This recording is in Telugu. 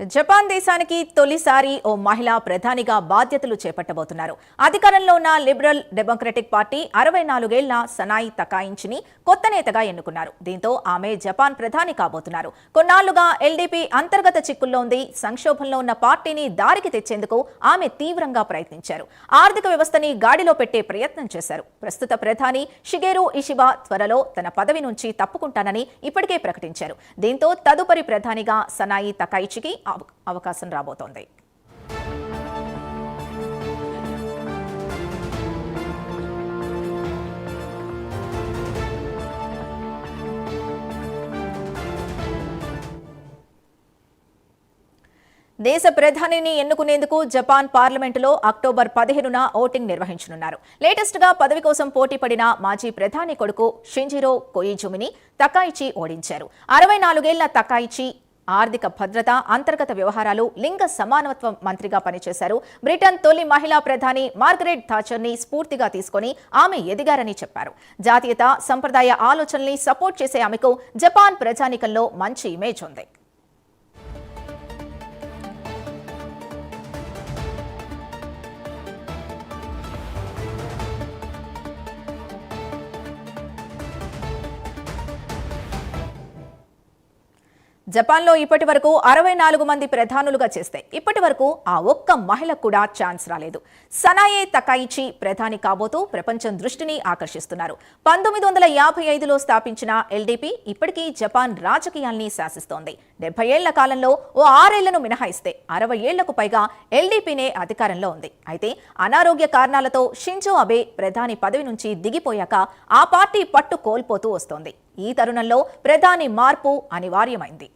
జపాన్ దేశానికి తొలిసారి ఓ మహిళా ప్రధానిగా బాధ్యతలు చేపట్టబోతున్నారు. అధికారంలో ఉన్న లిబరల్ డెమోక్రటిక్ పార్టీ అరవై నాలుగేళ్ళ సనాయి తకాయించిని కొత్త నేతగా ఎన్నుకున్నారు. దీంతో ఆమె జపాన్ ప్రధాని కాబోతున్నారు. కొన్నాళ్ళుగా ఎల్డీపీ అంతర్గత చిక్కుల్లో ఉంది. సంక్షోభంలో ఉన్న పార్టీని దారికి తెచ్చేందుకు ఆమె తీవ్రంగా ప్రయత్నించారు. ఆర్థిక వ్యవస్థని గాడిలో పెట్టే ప్రయత్నం చేశారు. ప్రస్తుత ప్రధాని షిగేరు ఇషిబా త్వరలో తన పదవి నుంచి తప్పుకుంటానని ఇప్పటికే ప్రకటించారు. దీంతో తదుపరి ప్రధానిగా సనాయి తకాయిచికి అవకాశం రాబోతోంది. దేశ ప్రధానిని ఎన్నుకునేందుకు జపాన్ పార్లమెంటులో అక్టోబర్ పదిహేనున ఓటింగ్ నిర్వహించనున్నారు. లేటెస్ట్గా పదవి కోసం పోటీ పడిన మాజీ ప్రధాని కొడుకు షింజిరో కొయిజుమిని తకాయిచి ఓడించారు. అరవై నాలుగేళ్ళ తకాయిచి ఆర్థిక భద్రత అంతర్గత వ్యవహారాలు లింగ సమానత్వం మంత్రిగా పనిచేశారు. బ్రిటన్ తొలి మహిళా ప్రధాని మార్గరెట్ థాచర్ని స్ఫూర్తిగా తీసుకొని ఆమె ఎదిగారని చెప్పారు. జాతీయత సంప్రదాయ ఆలోచనల్ని సపోర్ట్ చేసే ఆమెకు జపాన్ ప్రజానికంలో మంచి ఇమేజ్ ఉంది. జపాన్లో ఇప్పటి వరకు అరవై నాలుగు మంది ప్రధానులుగా చేస్తే ఇప్పటి వరకు ఆ ఒక్క మహిళకు కూడా ఛాన్స్ రాలేదు. సనాయే తకాయిచి ప్రధాని కాబోతూ ప్రపంచం దృష్టిని ఆకర్షిస్తున్నారు. పంతొమ్మిది వందల యాభై ఐదులో స్థాపించిన ఎల్డీపీ ఇప్పటికీ జపాన్ రాజకీయాల్ని శాసిస్తోంది. డెబ్బై ఏళ్ళ కాలంలో ఓ ఆరేళ్ళను మినహాయిస్తే అరవై ఏళ్ళకు పైగా ఎల్డీపీనే అధికారంలో ఉంది. అయితే అనారోగ్య కారణాలతో షింజో అబే ప్రధాని పదవి నుంచి దిగిపోయాక ఆ పార్టీ పట్టు కోల్పోతూ వస్తోంది. ఈ తరుణంలో ప్రధాని మార్పు అనివార్యమైంది.